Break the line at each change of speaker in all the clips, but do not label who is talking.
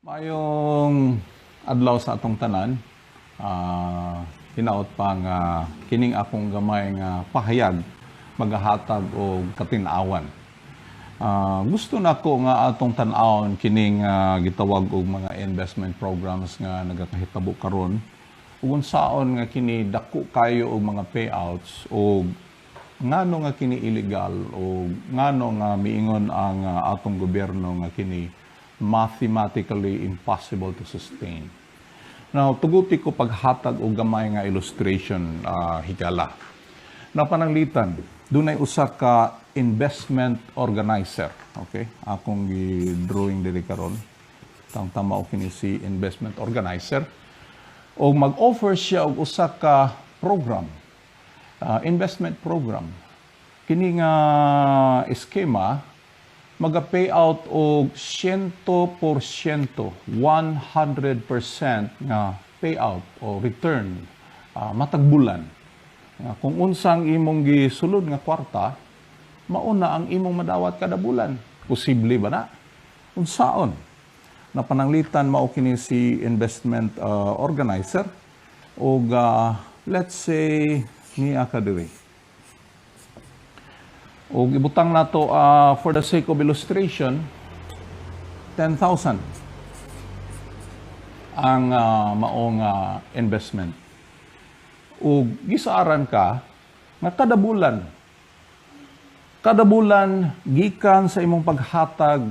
Mayong adlaw sa atong tanan, ah hinaot pa nga kining akong gamay nga pahayag magahatag og katinawan. Ah, gusto na ko nga atong tan-awon kining ah, gitawag og mga investment programs nga nagakahitabo karon ug unsaon nga kini dako kayo og mga payouts o ngano nga kini illegal o ngano nga miingon ang ah, atong gobyerno nga kini mathematically impossible to sustain. Now, tuguti ko paghatag og gamay nga illustration ah, higala. Na pananglitan, dunay usa ka investment organizer. Okay? Akong gi-drawing diri karon. Tang tama o si investment organizer. O mag-offer siya og usa ka program. ah, investment program. Kini nga eskema maga-payout og 100%, 100% nga payout o return ah, matag bulan. Nga kung unsang imong gisulod nga kwarta, mauna ang imong madawat kada bulan. Posible ba na? Unsaon? Na pananglitan mao kini si investment ah, organizer og ah, let's say niya ka diri. O ibutang nato ah, for the sake of illustration 10,000 ang ah, maong ah, investment. O gisaaran ka nga kada bulan kada bulan gikan sa imong paghatag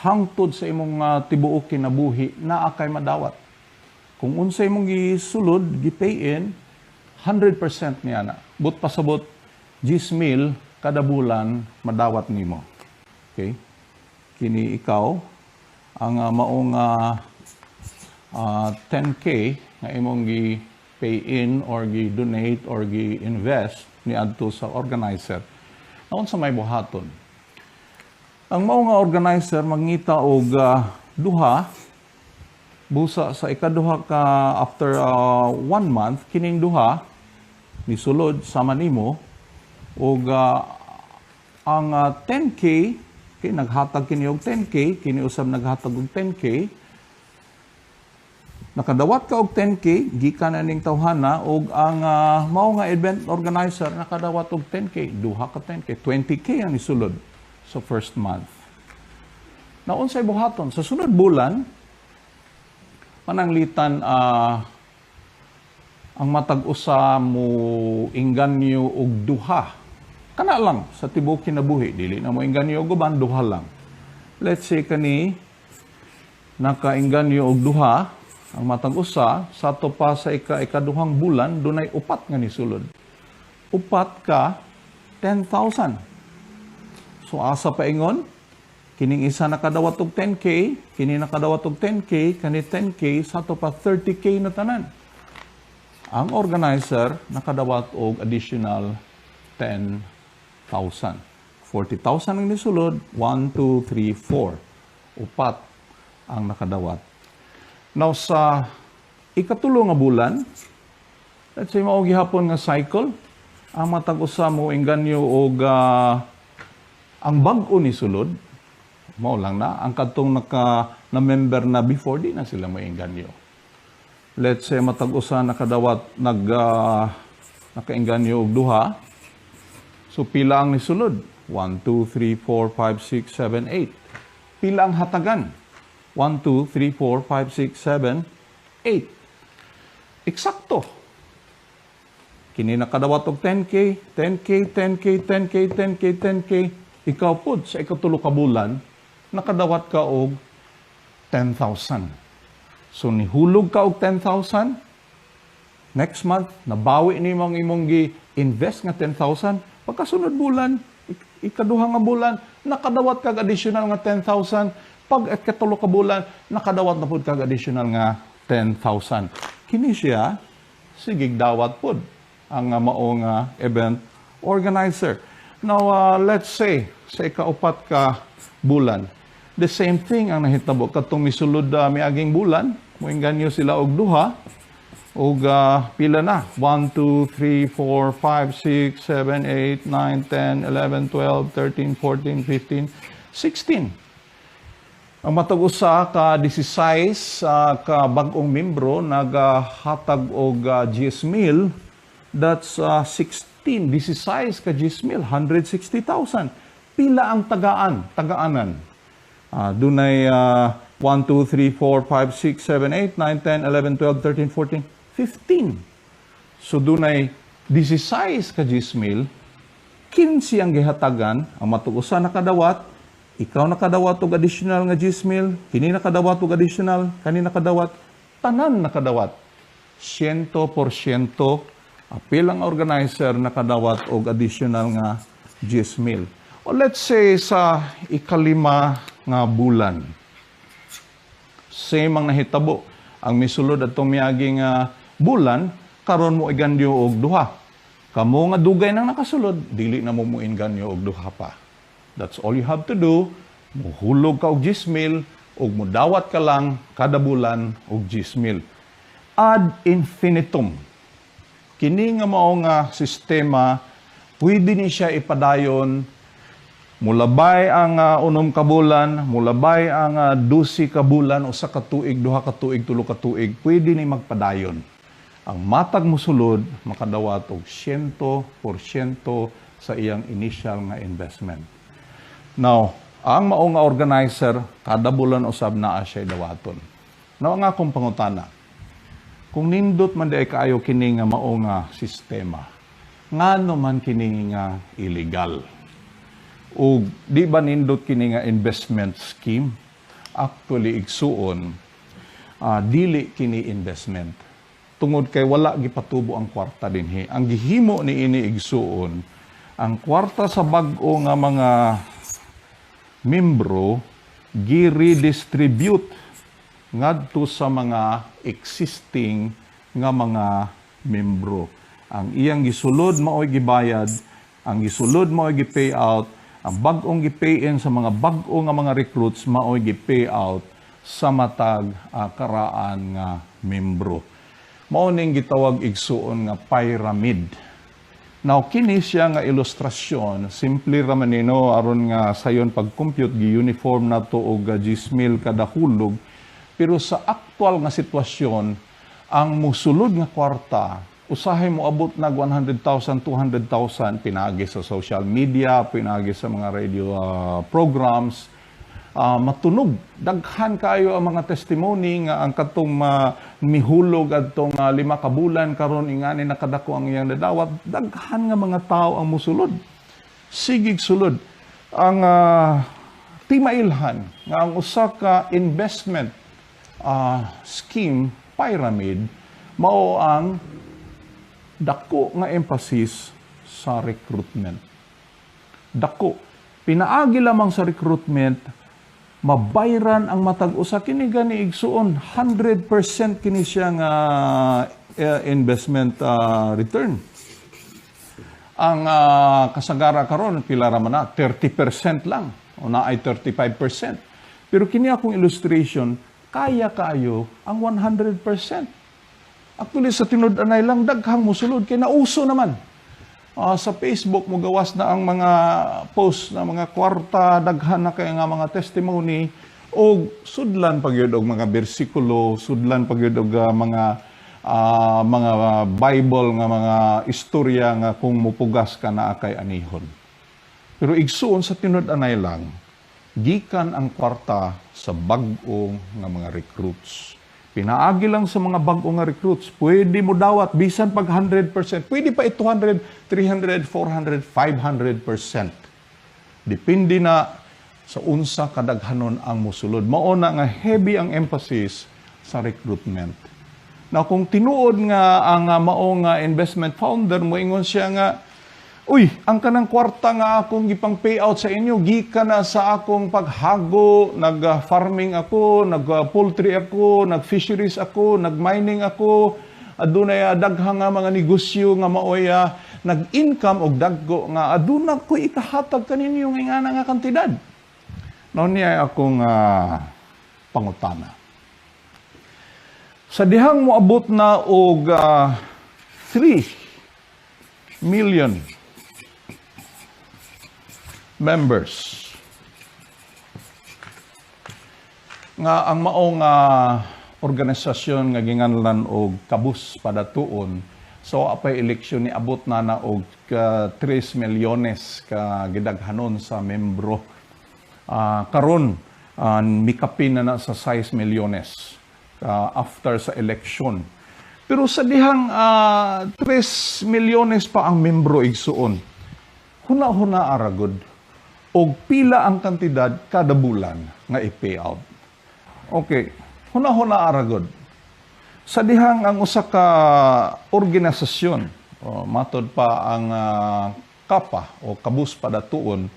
hangtod sa imong ah, tibuok kinabuhi naa kay madawat. Kung unsa imong gisulod, gipay in 100% niya na. But pasabot 10 mil kada bulan madawat nimo. Okay? Kini ikaw ang ah, maong ah, ah, 10k nga imong gi pay in or gi donate or gi invest ni adto sa organizer. Naon sa may buhaton. Ang mao nga organizer mangita og ah, duha busa sa ikaduha ka after ah, one month kining duha misulod sama nimo og ah, ang ah, 10k kay naghatag kini og 10k kini usab naghatag og 10k nakadawat ka og 10k gikan na ning tawhana og ang ah, mao nga event organizer nakadawat og 10k duha ka 10k 20k ang isulod sa first month. Na unsay buhaton sa sunod bulan pananglitan ah, ang matag usa mo inganyo og duha kana lang sa tibuok kinabuhi dili na mo inganyo og uban duha lang. Let's say kani nakainganyo og duha ang matag usa sa to pa sa ika ikaduhang bulan dunay upat nga nisulod upat ka 10,000 so asa pa ingon? Kining isa nakadawat og 10k kini nakadawat og 10k kani 10k sa to pa 30k na tanan. Ang organizer nakadawat og additional 10,000. 40,000 ang nisulod, 1, 2, 3, 4. Upat ang nakadawat. Now sa ikatulo nga bulan, let's say mao gihapon nga cycle, ang matag usa mo inganyo og ah, ang bag-o ni sulod, mao lang na ang kadtong naka na member na before di na sila mo inganyo let's say matag usa nakadawat nag uh, nakainganyo og duha so pila ang nisulod 1 2 3 4 5 6 7 8 pila ang hatagan? 1 2 3 4 5 6 7 8 eksakto. Kini nakadawat og 10k 10k 10k 10k 10k 10k ikaw pud sa ikatulo ka bulan nakadawat ka og 10,000 So nihulog ka og 10,000, next month, nabawi ni mong imong gi-invest nga 10,000, pagkasunod bulan, ik- ikaduha nga bulan, nakadawat kag additional nga 10,000, pag ikatulo ka bulan, nakadawat na pud kag additional nga 10,000. Kini siya, sigig dawat pud ang uh, mao nga event organizer. Now, uh, let's say, sa ikaupat ka bulan, the same thing ang nahitabo katong misulod uh, miaging bulan moinganyo sila og duha og ah, pila na? 1 2 3 4 5 6 7 8 9 10 11 12 13 14 15 16 Ang matag usa ka 16 uh, ka bag-ong membro nagahatag og uh, GS meal that's uh, 16 16 ka GS meal 160,000 pila ang tagaan tagaanan? Uh, dunay uh, 1 2 3 4 5 6 7 8 9 10 11 12 13 14 15 so dunay 16 ka GS meal 15 ang gihatagan ang matuusa nakadawat ikaw nakadawat og additional nga gismil, kini nakadawat og additional, kani nakadawat, tanan nakadawat. 100% apil ang organizer nakadawat og additional nga gismil. O let's say sa ikalima nga bulan. Same ang nahitabo. Ang misulod atong miaging nga bulan, karon mo iganyo og duha. Kamo nga dugay nang nakasulod, dili na mo muinganyo og duha pa. That's all you have to do. Muhulog ka og gismil ug mudawat ka lang kada bulan og gismil. Ad infinitum. Kini nga mao nga sistema pwede ni siya ipadayon mulabay ang uh, unom ka bulan, mulabay ang uh, dusi ka bulan, usa ka tuig, duha ka tuig, tulo ka tuig, pwede ni magpadayon. Ang matag musulod makadawat og 100% sa iyang initial nga investment. Now, ang mao nga organizer, kada bulan usab naa siya dawaton. Now, ang akong pangutana, kung nindot man di kaayo kini nga mao nga sistema, ngano man kini nga illegal? O di ba nindot kini nga investment scheme? Actually, igsuon, uh, dili kini investment. Tungod kay wala gipatubo ang kwarta dinhi. Ang gihimo ni ini igsuon, ang kwarta sa bag-o nga mga membro gi-redistribute ngadto sa mga existing nga mga membro. Ang iyang gisulod mao'y gibayad, ang gisulod mao'y gi-pay out, ang bag-ong gi-pay in sa mga bag-o nga mga recruits mao'y gi-pay out sa matag uh, karaan nga membro. Mao ning gitawag igsuon nga pyramid. Now, kini siya nga ilustrasyon, simple raman nino, aron nga sayon pag-compute, gi-uniform na to og gismil kada hulog. Pero sa aktual nga sitwasyon, ang musulod nga kwarta, usahay mo abot nag 100,000, 200,000, pinagi sa social media, pinagi sa mga radio uh, programs, uh, matunog. Daghan kayo ang mga testimony nga ang katong uh, mihulog adtong uh, lima ka bulan karon ingani nakadako ang iyang nadawat. Daghan nga mga tao ang musulod. Sigig sulod ang uh, timailhan nga ang usa ka investment uh, scheme pyramid mao ang dako nga emphasis sa recruitment. Dako. Pinaagi lamang sa recruitment mabayran ang matag usa kini gani igsuon 100% kini siya nga uh, investment uh, return. Ang uh, kasagara karon pila ra man na 30% lang. O na ay 35% pero kini akong illustration kaya kayo ang 100% actually sa tinud-anay lang daghang musulod. Kay nauso naman uh, sa Facebook mo gawas na ang mga post na mga kwarta, daghan na kay nga mga testimony o sudlan pagyud og mga bersikulo, sudlan pagyud og uh, mga uh, mga Bible nga mga istorya nga kung mupugas ka na kay anihon. Pero igsuon sa tinud-anay lang, gikan ang kwarta sa bag-o nga mga recruits Pinaagi lang sa mga bago nga recruits. Pwede mo dawat, bisan pag 100%. Pwede pa 200, 300, 400, 500%. Depende na sa unsa kadaghanon ang musulod. Mauna nga heavy ang emphasis sa recruitment. Na kung tinuod nga ang uh, mao nga investment founder mo ingon siya nga Uy, ang kanang kwarta nga akong gipang payout sa inyo, gikan na sa akong paghago, nag-farming ako, nag-poultry ako, nag-fisheries ako, nag-mining ako, adunay daghang nga mga negosyo nga maoy uh, nag-income og daggo nga aduna ko ikahatag kaninyo nga nga nga kantidad. Now niya akong uh, pangutana. Sa dihang moabot na og uh, 3 million members. nga ang maong ah, organisasyon nga ginganlan og kabus pada tuon so apay eleksyon ni abot na na og ka 3 milyones ka gidaghanon sa membro. Ah, karon ah, mikapin na na sa 6 milyones ah, after sa election pero sa dihang ah, 3 milyones pa ang membro igsuon huna-huna aragod og pila ang kantidad kada bulan nga i-payout. Okay, huna-huna aragod. Sa dihang ang usa ka organisasyon, o matod pa ang ah, kapa o kabus padatuon,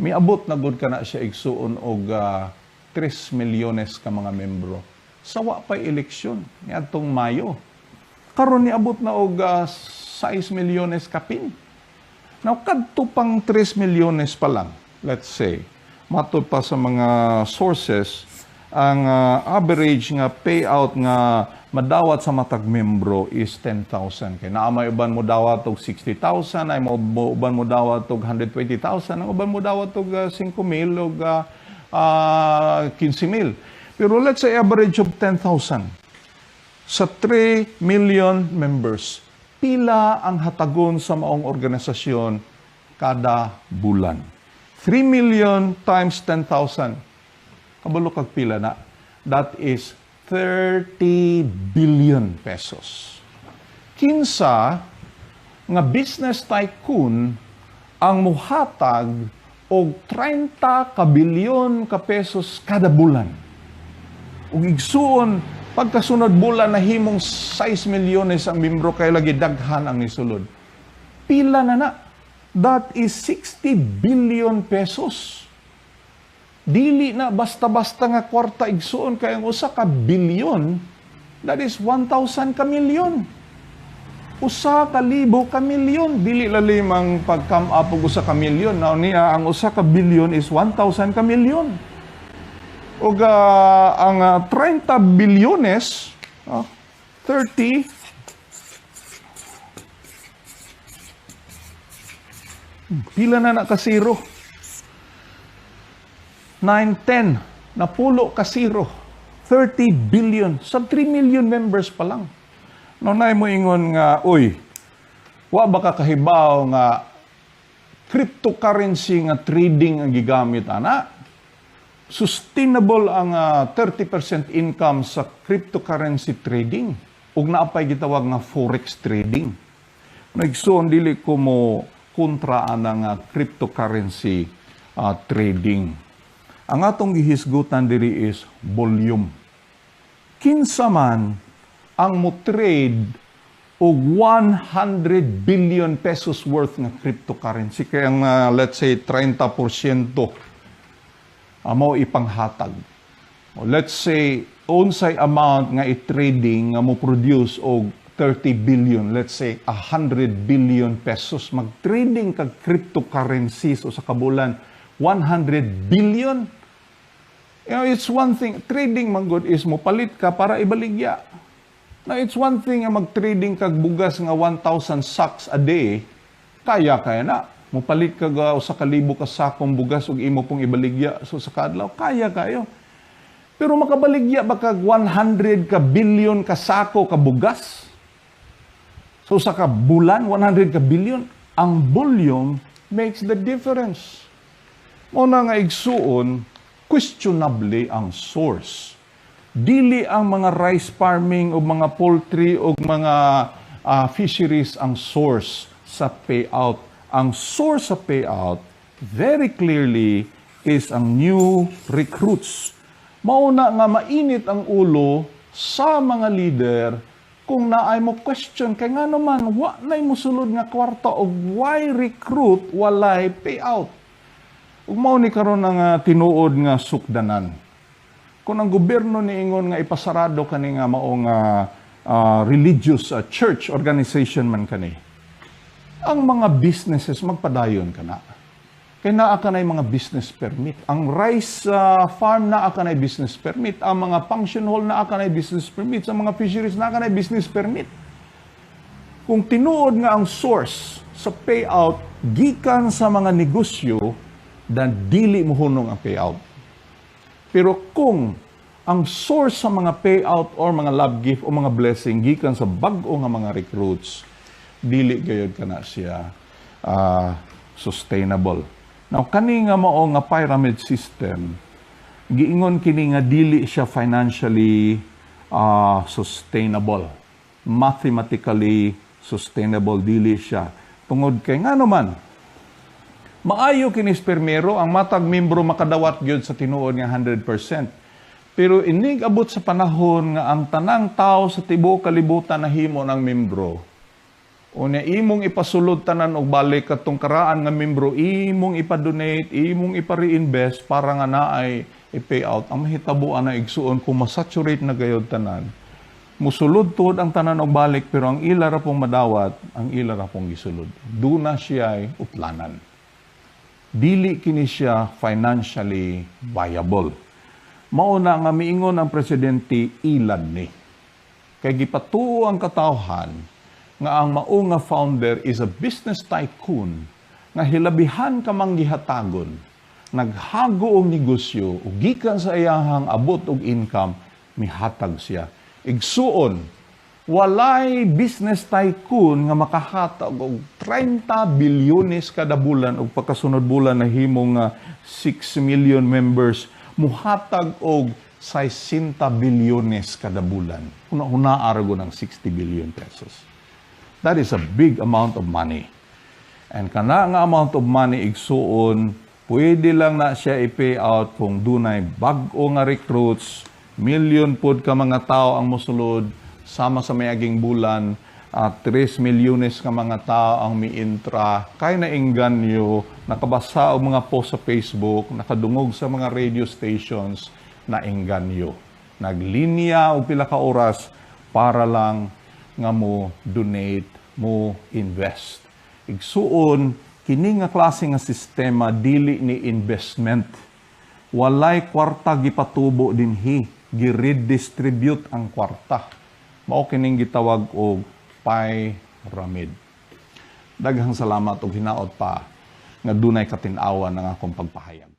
miabot na gud kana siya igsuon og ah, 3 milyones ka mga membro. Sawa pa eleksyon niadtong Mayo. Karon niabot na og ah, 6 milyones kapin. Now, kadto pang 3 milyones pa lang, let's say, matod pa sa mga sources, ang ah, average nga payout nga madawat sa matag membro is 10,000. Kaya naamay uban mo dawat og 60,000, ay mo uban mo dawat og 120,000, ang uban mo dawat og ah, 5,000 og ah, ah, 15,000. Pero let's say average of 10,000 sa 3 million members, pila ang hatagon sa maong organisasyon kada bulan. 3 million times 10,000. Kabalo kag pila na. That is 30 billion pesos. Kinsa nga business tycoon ang muhatag og 30 ka bilyon ka pesos kada bulan ug igsuon pagkasunod bulan na himong 6 milyones ang membro kay lagi daghan ang nisulod. Pila na na. That is 60 billion pesos. Dili na basta-basta nga kwarta igsuon kay ang usa ka bilyon that is 1,000 ka milyon. Usa ka libo ka milyon. Dili lalim ang pag-come up og usa ka milyon. Now niya ang usa ka bilyon is 1,000 ka milyon ug ah, ang ah, 30 bilyones, ah, 30 Pila na na ka zero? 9, 10, napulo ka zero. 30 billion. Sa 3 million members pa lang. No, na mo ingon nga, uy, wa ba ka kahibaw nga cryptocurrency nga trading ang gigamit ana? sustainable ang ah, 30% income sa cryptocurrency trading ug naapay gitawag nga forex trading. Nagsuon dili ko mo kontra ang nga cryptocurrency ah, trading. Ang atong gihisgutan diri is volume. Kinsa man ang mo trade og 100 billion pesos worth nga cryptocurrency kaya nga let's say 30% amo ipanghatag. O let's say unsay amount nga i-trading nga mo produce og 30 billion, let's say 100 billion pesos mag-trading kag cryptocurrencies o sa kabulan 100 billion. You know, it's one thing, trading man good is mo palit ka para ibaligya. Now, it's one thing nga mag-trading kag bugas nga 1,000 sacks a day, kaya kaya na. Mupalit ka ga usa ka libo ka sakong bugas ug imo pong ibaligya so sa kadlaw, kaya kayo. Pero makabaligya ba kag 100 ka billion ka sako ka bugas? So sa ka bulan, 100 ka billion, ang volume makes the difference. Mo na nga igsuon, questionably ang source. Dili ang mga rice farming o mga poultry o mga ah, fisheries ang source sa payout. Ang source sa payout, very clearly, is ang new recruits. Mauna nga mainit ang ulo sa mga leader kung naay mo question kay nga naman wa nay mosulod nga kwarta og why recruit walay payout. Ug mao ni karon nga tinuod nga sukdanan. Kung ang gobyerno niingon nga ipasarado kani nga mao nga ah, religious ah, church organization man kani. Ang mga businesses magpadayon kana. Kaya naa ka mga business permit. Ang rice ah, farm naa ka na business permit. Ang mga function hall naa ka na business permit. Ang mga fisheries naa ka na business permit. Kung tinuod nga ang source sa payout gikan sa mga negosyo, dan dili mo hunong ang payout. Pero kung ang source sa mga payout or mga love gift o mga blessing gikan sa bag-o nga mga recruits dili gayud kana siya ah, sustainable. Now kani nga mao nga pyramid system giingon kini nga dili siya financially ah, sustainable. Mathematically sustainable dili siya. Tungod kay nga naman Maayo kini spermero ang matag membro makadawat gyud sa tinuod nga 100%. Pero inig abot sa panahon nga ang tanang tao sa tibuok kalibutan nahimo ng membro. Unya imong ipasulod tanan og balik katong karaan nga membro, imong ipa-donate, imong ipa-reinvest para nga naay i-payout. Ang mahitabuan na igsuon kung masaturate na gayod tanan. Musulod tuod ang tanan og balik pero ang ila ra pong madawat, ang ila ra pong gisulod. Duna siya ay uplanan dili kini siya financially viable. Mauna nga miingon ang presidente ilan ni. Kay gipatuo ang katawhan nga ang mao nga founder is a business tycoon nga hilabihan ka mang gihatagon naghago og negosyo ug gikan sa iyahang abot og income mihatag siya igsuon walay business tycoon nga makahatag og 30 bilyones kada bulan ug pagkasunod bulan na himo nga 6 million members muhatag og 60 bilyones kada bulan. Una-una arago ng 60 billion pesos. That is a big amount of money. And kana nga amount of money igsuon, pwede lang na siya i-pay out kung dunay bag-o nga recruits, million pod ka mga tao ang mosulod, sama sa mayaging bulan, at 3 milyones ka mga tao ang miintra, kay nainganyo, nakabasa og mga post sa Facebook, nakadungog sa mga radio stations, nainganyo. Naglinya og pila ka oras para lang nga mo donate, mo invest. Igsuon, kini nga klase nga sistema dili ni investment. Walay kwarta gipatubo dinhi, gi-redistribute ang kwarta mao kining gitawag og pyramid. Daghang salamat og hinaot pa nga dunay katin-awan ng akong pagpahayag.